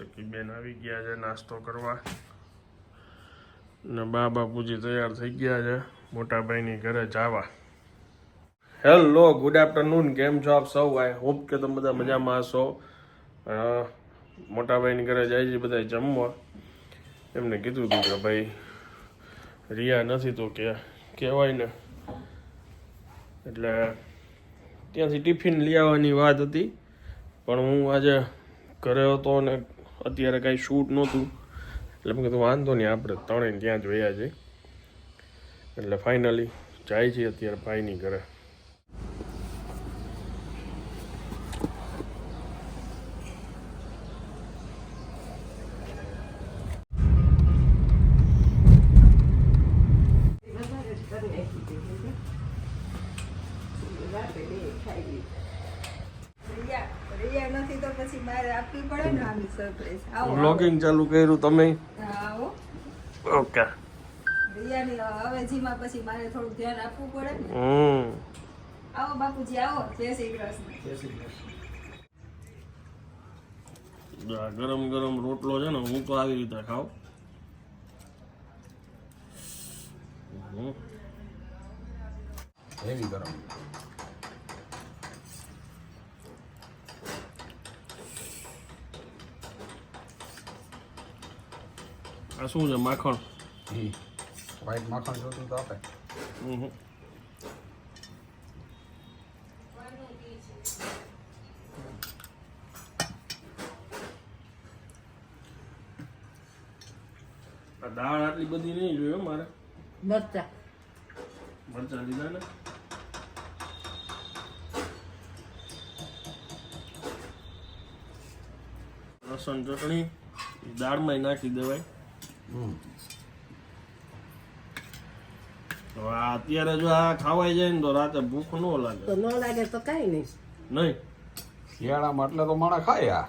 ચકી બેન આવી ગયા છે, નાસ્તો કરવા. ને બા બાપુજી તૈયાર થઈ ગયા છે મોટાભાઈની ઘરે જવા. હેલો ગુડ આફ્ટરનૂન કેમ છો આપ સૌ? આઈ હોપ કે તમે બધા મજામાં હશો. મોટાભાઈની ઘરે જાય છે બધા જમવા. એમને કીધું હતું કે ભાઈ, રિયા નથી તો કે, કહેવાય ને. એટલે ત્યાંથી ટિફિન લઈ આવવાની વાત હતી. પણ હું આજે ઘરે હતો અને અત્યારે કાંઈ શૂટ નહોતું. એટલે મેં કીધું વાંધો નહીં, આપણે ત્રણેય ત્યાં જ વયા જઈએ. એટલે ફાઇનલી જાય છે અત્યારે ભાઈની ઘરે. સરપ્રાઈઝ આવો વ્લોગિંગ ચાલુ કર્યું તમે? આવો. ઓકે રિયાની અવેજીમાં પછી મારે થોડું ધ્યાન આપવું પડે. હમ. આવો બાપુજી આવો. જય શ્રી કૃષ્ણ. આ ગરમ ગરમ રોટલો છે ને હું તો આવી રીતે ખાવ. હેવી ગરમ. આ શું છે માખણ? વ્હાઈટ માખણ જોતું તો આપે. દાળ આટલી બધી નહીં જોઈએ હો મારે. મરચા. મરચા લીધા ને. લસણ ચટણી દાળમાં નાખી દેવાય. અત્યારે જો આ ખાવાય જાય ને તો રાતે ભૂખ ન લાગે. તો ન લાગે તો કઈ નહીં. નહીં. શિયાળામાં એટલે તો માણસ ખાય આ.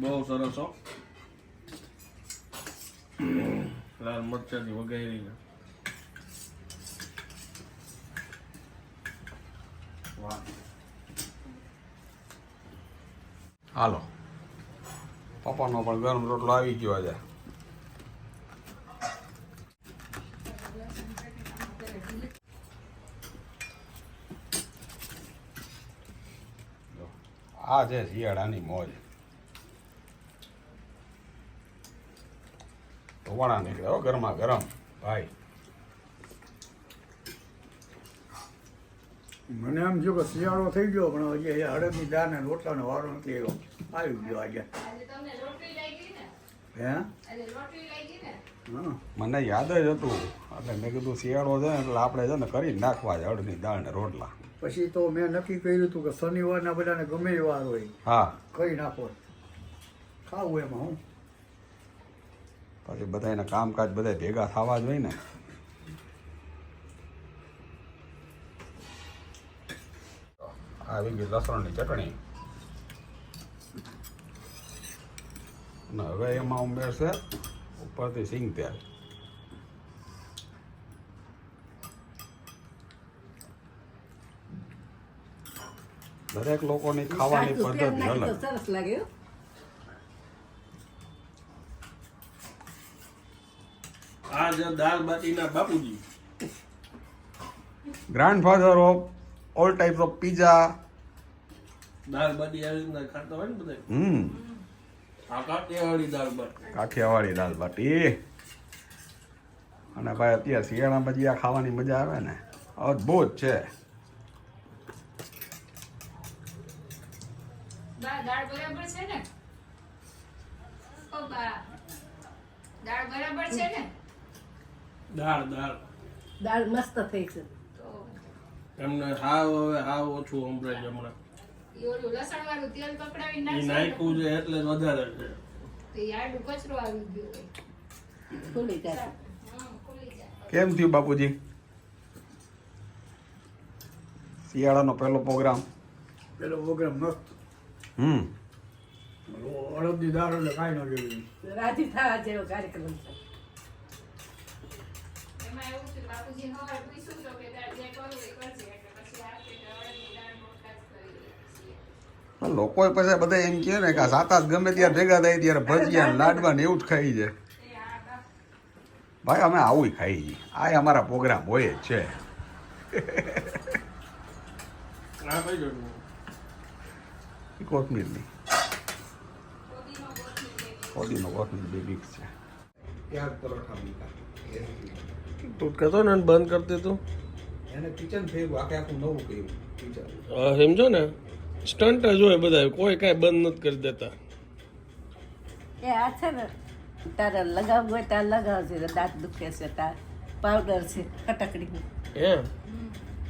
બહુ સરસ હો. લાલ મરચાથી વગાડી હાલો. પપ્પાનો પણ ગરમ રોટલો આવી ગયો આજે. આ છે શિયાળાની મોજ. ધોવાણા નીકળે હો ગરમા ગરમ. ભાઈ. મને એમ જો કે શિયાળો થઈ ગયો પણ હજી એ હળદની દાળ ને રોટલાનો વારો નથી આવ્યો. આવી ગયો આજે. હે? હા. મને યાદ જ હતું. એટલે મેં કીધું શિયાળો છે ને એટલે આપણે છે ને કરી નાખવા છે હળદની દાળ ને રોટલા. પછી તો મેં નક્કી કર્યું હતું કે શનિવારના બધાને ગમે એ વાર હોય. હા. કરી નાખો. ખાવું એમાં હું. પછી બધાને એના કામકાજ બધા ભેગા થવા જ હોય ને. આવી ગઈ લસણની ચટણી. અને હવે એમાં ઉમેરશે ઉપરથી સિંગ તેલ. દરેક લોકોની ખાવાની પદ્ધતિ અલગ. સરસ લાગે આ જે દાલ બાટીના બાપુજી. Grandfather of all types of pizza દાળ બાટી આવી રીતના ખાતા હોય ને બધા? હમ. કાઠિયાવાડી દાળ બાટી. કાઠિયાવાડી દાળ બાટી. અને ભાઈ અત્યારે શિયાળા આ ખાવાની મજા આવે ને. અદ્ભુત છે. દાળ છે ને? ઓ બા દાળ બરાબર છે ને? દાળ દાળ. દાળ મસ્ત થઈ છે. એમને હાવ હવે હાવ ઓછું સંભળાય છે હમણાં. લસણ વાળું તેલ પકડાવી એ નાખશે ને, નાખ્યું છે એટલે જ વધારે છે. કચરો આવી ગયો કેમ થયું બાપુજી? શિયાળાનો પહેલો પ્રોગ્રામ. પેલો પ્રોગ્રામ મસ્ત. હમ. અડદની દાળ એટલે કાંઈ ન જોયું રાજી થવા જેવો કાર્યક્રમ છે. એમાં એવું છે બાપુજી હવારે પૂછ્યું તો કે લોકો પછી બધા એમ કહે ને કે સાત આઠ ગમે ત્યારે ભેગા થાય ત્યારે ભજીયા લાડવા ને એવું જ ખાઈ છે એ આ બા ભાઈ અમે આવું ખાઈ છીએ. આ અમારા પ્રોગ્રામ હોય જ છે. કોથમીરની. કોથમીરનો કોથમીર બે મિક્સ છે. તું કહેતો ને બંધ કરતી તું. એને કિચન થયું આખે આખું નવું કર્યું કિચન સમજો ને? સ્ટન્ટ જ હોય બધા કોઈ કાંઈ બંધ નથી કરી દેતા. એ આ છે ને તારે લગાવવું હોય તારે લગાવજે દાંત દુખે છે તાર પાવડર છે કટકડી એમ?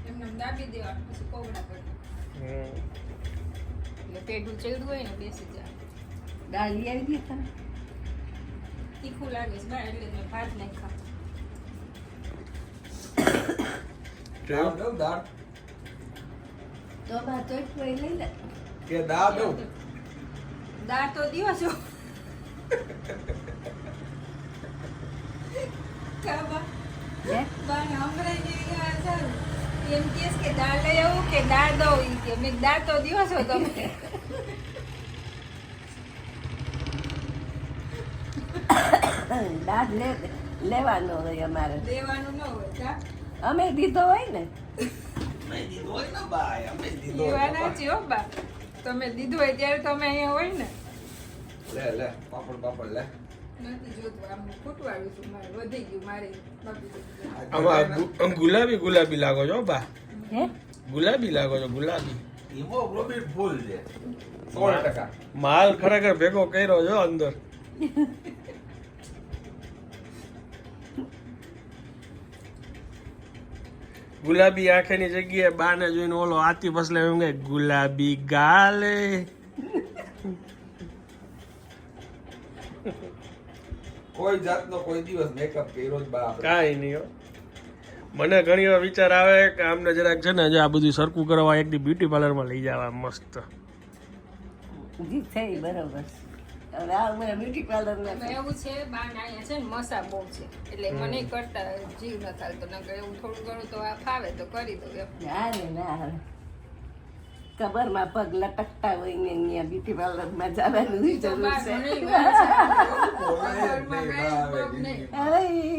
એમને દાબી દેવાનું પછી કોગડા કરી હમ. એટલે પેટું ચડ્યું હોય ને બેસી જાય. દાળ લઈ આવી ગઈ તને. તીખું લાગે છે એટલે ભાત નાખ્યા. દાળ દઉં દાળ. તો બા તો લઈ લે. કે દાળ દઉં? દાળ તો ચાલુ. એમ કેસ કે દાળ લઈ આવું કે દાળ દઉં ઈ કે. મેં દાળ તો દિવસો છો તમે દાળ લે લેવાનો હોય અમારે. દેવાનું ન હોય અમે દીધો હોય ને? એ વાત સાચી હો બા. તમે દીધું હોય ત્યારે તમે અહીંયા હોય ને. લે લે પાપડ પાપડ લે. ગુલાબી ગુલાબી લાગો છો બા. હે? ગુલાબી લાગો છો ગુલાબી. હિમોગ્લોબિન ફૂલ છે. સોળ ટકા માલ ખરેખર ભેગો કર્યો છો અંદર. ગુલાબી આંખેની જગ્યાએ બાને જોઈને ઓલો આતી ફસલે એમ કે ગુલાબી ગાલે. કોઈ જાતનો કોઈ દિવસ મેકઅપ કર્યો જ બા કાઈ નહીં હો. મને ઘણી વાર વિચાર આવે કે આમને જરાક છે ને જે આ બધું સરખું કરવા એકદી બ્યુટી પાર્લરમાં લઈ જવા મસ્ત. જી થઈ બરોબર. હવે આ ઉંમરે બ્યુટી પાર્લર હવે એવું છે બાર ને અહીંયા છે ને મસા બહુ છે. એટલે મને કરતા જીવ ન ચાલતો નકર એવું થોડું ઘણું તો આ ફાવે તો કરી દઉં એમ. ના રે ના કબરમાં પગ લટકતા હોય ને અહીંયા બ્યુટી પાર્લરમાં જવાનું જરૂર છે.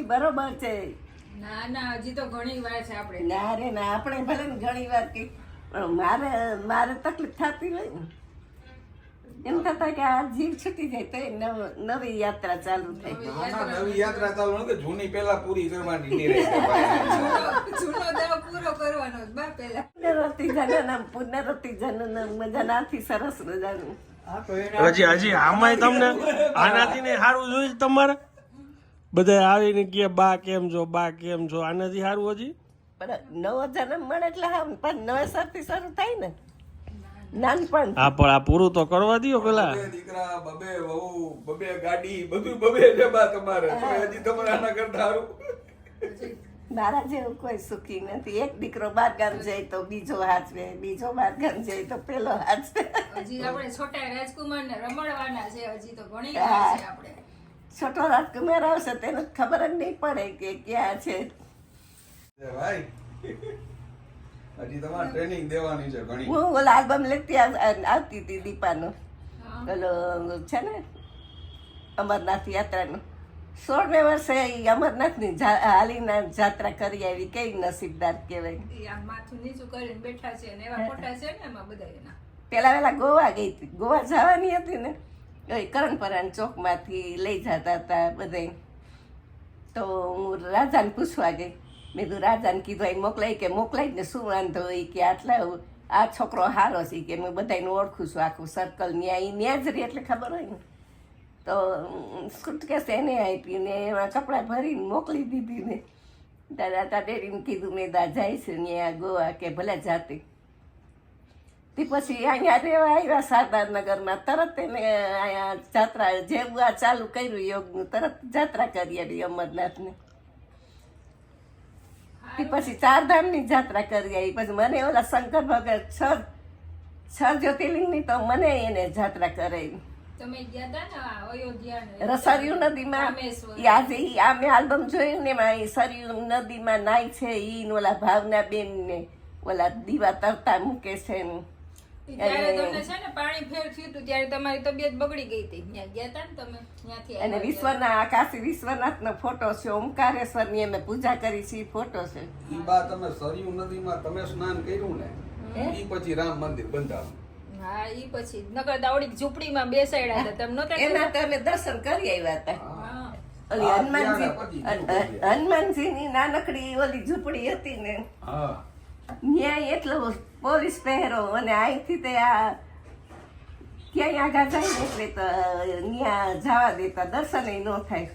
બરોબર છે. ના ના હજી તો ઘણી વાર છે આપણે. ના રે ના આપણે ભલે ને ઘણી વાર કઈ પણ મારે મારે તકલીફ થતી હોય ને એમ થતા કે આ જીવ છૂટી જાય તો નવી યાત્રા ચાલુ થાય. નવી યાત્રા ચાલુ કે જૂની પેલા પૂરી કરવાની. જૂનો દાવ પૂરો કરવાનો બા પેલા પુનરતિ જનનમ પુનરતિ જનનમ મજાનાથી સરસ મજાનું. હજી હજી આમાંય તમને આનાથી ને સારું જોઈ તમારે? બધા આવીને કે બા કેમ છો? બા કેમ છો? આનાથી સારું હજી? પણ નવો જન્મ મળે એટલે હા પણ નવેસરથી શરૂ થાય ને. નાનપણ. હા પણ આ પૂરું તો કરવા દો પેલા. દીકરા બબે વહુ બબે ગાડી બધું બબે છે બા તમારે તો હજી તમારે આના કરતા સારું મારા જેવું કોઈ સુખી નથી. એક દીકરો બાર ગામ જાય તો બીજો હાચવે બીજો બાર ગામ જાય તો પેલો હાચવે હજી આપણે છોટા રાજકુમાર ને રમડવાના છે હજી તો ઘણી વાર છે આપણે. છોટો રાજકુમાર આવશે તેને ખબર જ નહીં પડે કે ક્યાં છે. ભાઈ. હજી તમારે ટ્રેનિંગ દેવાની છે ઘણી. હું ઓલા આલ્બમ લેતી આવતી હતી દીપાનો. ઓલો છે ને અમરનાથ યાત્રાનો. સોળમે વર્ષે અમરનાથ અમરનાથની જા- હાલીના જાત્રા કરી આવી કઈ નસીબદાર કહેવાય. ઈ માથું નીચું કરીને બેઠા છે ને એવા ફોટા છે ને એમાં બધા એના. પેલા વેલા ગોવા ગઈ હતી. ગોવા જવાની હતી ને. એ કરણપરાણ ચોકમાંથી લઈ જતા હતા બધાય. તો હું રાજાને પૂછવા ગઈ. મેં કીધું, રાજાને કીધું, અહીં મોકલાય કે મોકલાય ને શું વાંધો એ કે આટલા આ છોકરો હારો છે કે, મેં બધાને ઓળખું છું, આખું સર્કલ ન્યા એ ન્યા જ રહી એટલે ખબર હોય ને. તો સુટકેસ એને આપી ને એમાં કપડાં ભરીને મોકલી દીધી ને. દાદા દાદેરીને કીધું, મેં દા જાય છે ન્યા ગોવા કે ભલે જાતે. તે પછી અહીંયા રહેવા આવ્યા સારદારનગરમાં તરત એને અહીંયા જાત્રા જેવું આ ચાલુ કર્યું યોગનું, તરત જાત્રા કરી આવી અમરનાથને. તે પછી ચારધામની જાત્રા કરી આવી. પછી મને ઓલા શંકર ભગત છ છ જ્યોતિર્લિંગની તો મને એને જાત્રા કરાવી. રસરિયુ નદીમાં? આજે આ મેં આલ્બમ જોયું ને એમાં એ સરયુ નદીમાં નાય છે ઈ ઓલા ભાવના બેન ને ઓલા દીવા તરતા મૂકે છે ને ત્યારે અને- તમને છે ને પાણી ફેર થયું હતું ત્યારે તમારી તબિયત બગડી ગઈ હતી. ત્યાં ગયા તા ને તમે? ત્યાંથી અને આવ્યા વિશ્વના કાશી વિશ્વનાથ નો ફોટો છે ઓમકારેશ્વરની અમે પૂજા કરી છે ફોટો છે. ઈ બા તમે સરયુ નદીમાં તમે સ્નાન કર્યું ને ઈ પછી રામ મંદિર બંધાણું ત્યારે. હા ઈ પછી. નકર દાવડી ઝૂંપડીમાં બેસાડ્યા હતા. તમે નતા એના તો અમે દર્શન કરી આવ્યા હતા. ઓલી હનુમાનજી? હનુમાનજી ની નાનકડી ઓલી ઝૂંપડી હતી ને. હા. ન્યાય એટલો પોલીસ પહેરો અને અહીંથી તે આ ક્યાંય આગળ જાય ને એટલે તો ત્યાં જવા દેતા. દર્શન ન થાય.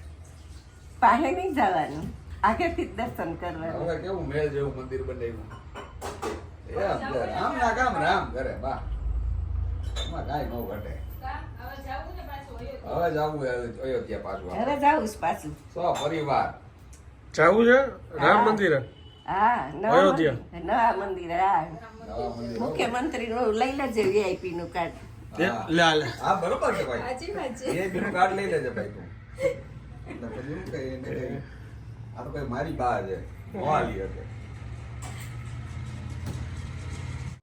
પાસે નહીં જવાનું. આગળથી જ દર્શન કરવાનું. કેવું મેળ જેવું મંદિર બનાવ્યું? રામ. રામના કામ રામ કરે બા. એમાં કાંઈ ન ઘટે. કા? હવે જાવું ને પાછું અયોધ્યા. હવે જવું અયોધ્યા પાછું હવે જાવું પાછું. સો પરિવાર. જવું છે? રામ મંદિરે? હા નવા મંદિર- નવા મંદિર હા. મુખ્યમંત્રી નું લઈ લેજે વીઆઈપી નું કાર્ડ. હા. લે લે. હા બરોબર છે ભાઈ. બીનું કાર્ડ લઈ લેજે ભાઈ તું. હું કઈ આ તો કઈ મારી બા છે. મોહાલી હતી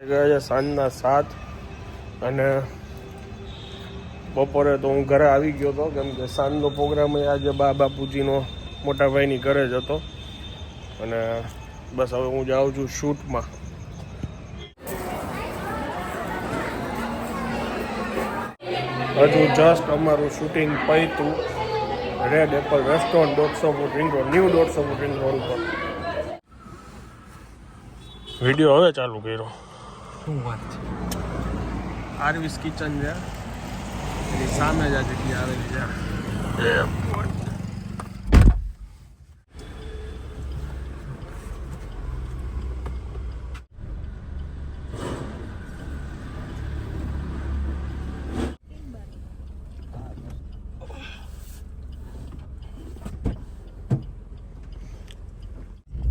ગયા સાંજના સાત અને બપોરે તો હું ઘરે આવી ગયો હતો કેમ કે સાંજનો પ્રોગ્રામ એ આજે બા બાપુજીનો મોટા ભાઈની ઘરે જ હતો. અને બસ હવે હું જાઉં છું શૂટમાં. હજુ જસ્ટ અમારું શૂટિંગ પૈતું. રેડ એપલ રેસ્ટોરન્ટ દોઢસો ફૂટ રિંગ રોડ ન્યૂ દોઢસો ફૂટ રિંગ રોડ ઉપર. વીડિયો હવે ચાલુ કર્યો. શું વાત છે? આરવીસ કિચન છે. એની સામે જ આ જગ્યા આવેલી છે એરપોર્ટ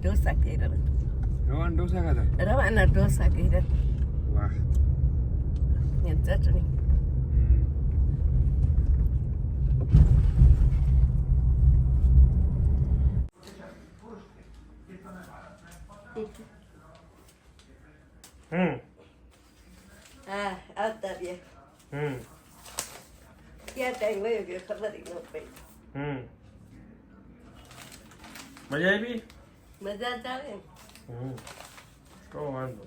ઢોસા કર્યા રવાન ડોસા ખાધા રવાના ઢોસા કર્યા વાહ ને ચટણી હમ હા આવતા રહ્યા હમ ક્યાં ટાઈમ વયો ગયો ખબર ય ન પડી હમ મજા આવી મજા જ આવે હમ. તો વાંધો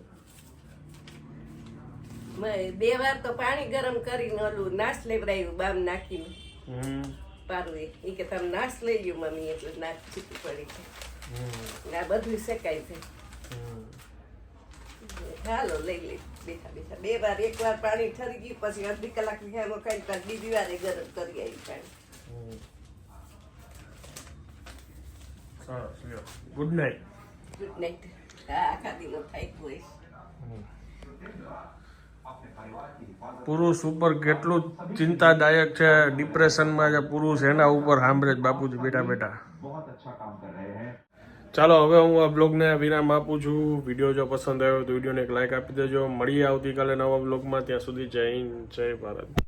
બે વાર તો પાણી ગરમ કરીને ઓલું નાશ લેવડાવ્યું બામ નાખીને. હમ. પારવે એ. કે તમે નાશ લઈ ગયું મમ્મી એટલે નાશ છૂટી પડી છે આ બધું શેકાય છે. હાલો લઈ લઈ બેઠા બેઠા. બે વાર એક વાર પાણી ઠરી ગયું પછી અડધી કલાક વિહારમાં ખાઈ બીજી વારે ગરમ કરી આવી પાણી. સરસ લ્યો ગુડ નાઇટ ગુડ નાઇટ આખા દિનો થાય હોય પુરુષ ઉપર કેટલું ચિંતાદાયક છે? ડિપ્રેશનમાં છે પુરુષ એના ઉપર સાંભળે જ બાપુજી બેઠા બેઠા. ચાલો હવે હું આ બ્લોગને વિરામ આપું છું. વીડિયો જો પસંદ આવ્યો તો વિડીયોને એક લાઇક આપી દેજો. મળીએ આવતીકાલે નવા બ્લોગમાં. ત્યાં સુધી જય હિન્દ જય ભારત.